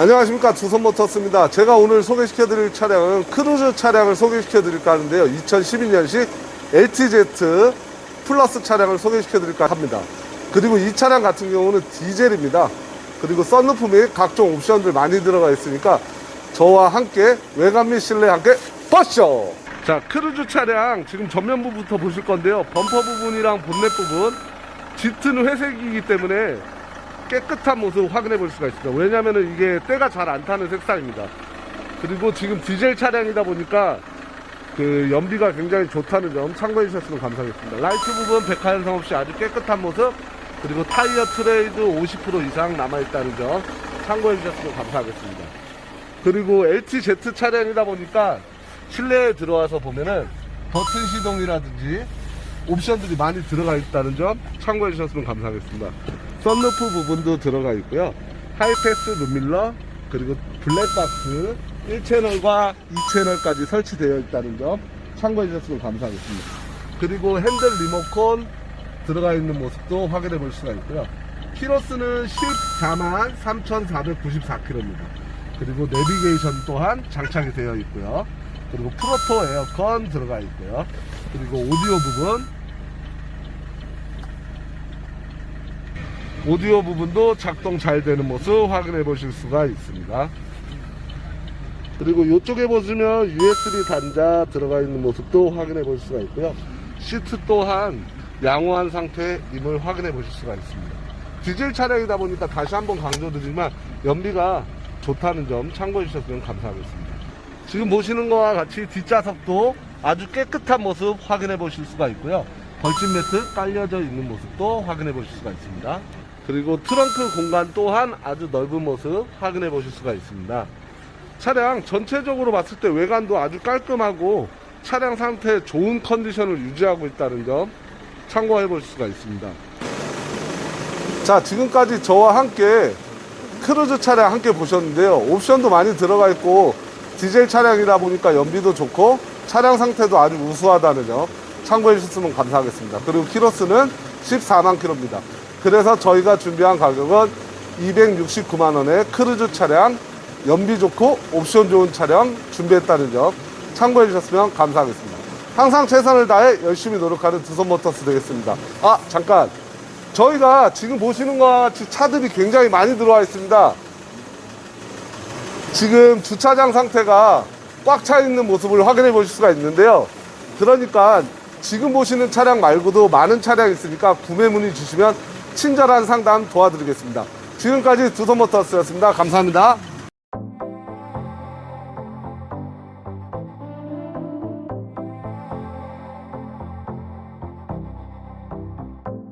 안녕하십니까. 두선모터스입니다. 제가 오늘 소개시켜 드릴 차량은 크루즈 차량을 소개시켜 드릴까 하는데요. 2012년식 LTZ 플러스 차량을 소개시켜 드릴까 합니다. 그리고 이 차량 같은 경우는 디젤입니다. 그리고 썬루프 및 각종 옵션들 많이 들어가 있으니까 저와 함께 외관 및 실내 함께 보시죠. 자 크루즈 차량 지금 전면부부터 보실 건데요. 범퍼 부분이랑 본넷 부분 짙은 회색이기 때문에 깨끗한 모습 확인해 볼 수가 있습니다. 왜냐면은 이게 때가 잘 안 타는 색상입니다. 그리고 지금 디젤 차량이다 보니까 그 연비가 굉장히 좋다는 점 참고해 주셨으면 감사하겠습니다. 라이트 부분 백화 현상 없이 아주 깨끗한 모습 그리고 타이어 트레이드 50% 이상 남아있다는 점 참고해 주셨으면 감사하겠습니다. 그리고 LTZ 차량이다 보니까 실내에 들어와서 보면은 버튼 시동이라든지 옵션들이 많이 들어가 있다는 점 참고해 주셨으면 감사하겠습니다. 썬루프 부분도 들어가 있고요. 하이패스 룸밀러 그리고 블랙박스 1채널과 2채널까지 설치되어 있다는 점 참고해 주셨으면 감사하겠습니다. 그리고 핸들 리모컨 들어가 있는 모습도 확인해 볼 수가 있고요. 키로수는 14만 3,494km입니다. 그리고 내비게이션 또한 장착이 되어 있고요. 그리고 프로토 에어컨 들어가 있고요. 그리고 오디오 부분 오디오 부분도 작동 잘 되는 모습 확인해 보실 수가 있습니다. 그리고 이쪽에 보시면 USB 단자 들어가 있는 모습도 확인해 볼 수가 있고요. 시트 또한 양호한 상태임을 확인해 보실 수가 있습니다. 디젤 차량이다 보니까 다시 한번 강조드리지만 연비가 좋다는 점 참고해 주셨으면 감사하겠습니다. 지금 보시는 것과 같이 뒷좌석도 아주 깨끗한 모습 확인해 보실 수가 있고요. 벌집 매트 깔려져 있는 모습도 확인해 보실 수가 있습니다. 그리고 트렁크 공간 또한 아주 넓은 모습 확인해 보실 수가 있습니다. 차량 전체적으로 봤을 때 외관도 아주 깔끔하고 차량 상태 좋은 컨디션을 유지하고 있다는 점 참고해 보실 수가 있습니다. 자, 지금까지 저와 함께 크루즈 차량 함께 보셨는데요. 옵션도 많이 들어가 있고 디젤 차량이다 보니까 연비도 좋고 차량 상태도 아주 우수하다는 점 참고해 주셨으면 감사하겠습니다. 그리고 키로수는 14만 킬로입니다. 그래서 저희가 준비한 가격은 269만 원의 크루즈 차량 연비 좋고 옵션 좋은 차량 준비했다는 점 참고해 주셨으면 감사하겠습니다. 항상 최선을 다해 열심히 노력하는 두손모터스 되겠습니다. 아 잠깐 저희가 지금 보시는 것과 같이 차들이 굉장히 많이 들어와 있습니다. 지금 주차장 상태가 꽉 차 있는 모습을 확인해 보실 수가 있는데요. 그러니까 지금 보시는 차량 말고도 많은 차량이 있으니까 구매 문의 주시면 친절한 상담 도와드리겠습니다. 지금까지 두손모터스였습니다. 감사합니다.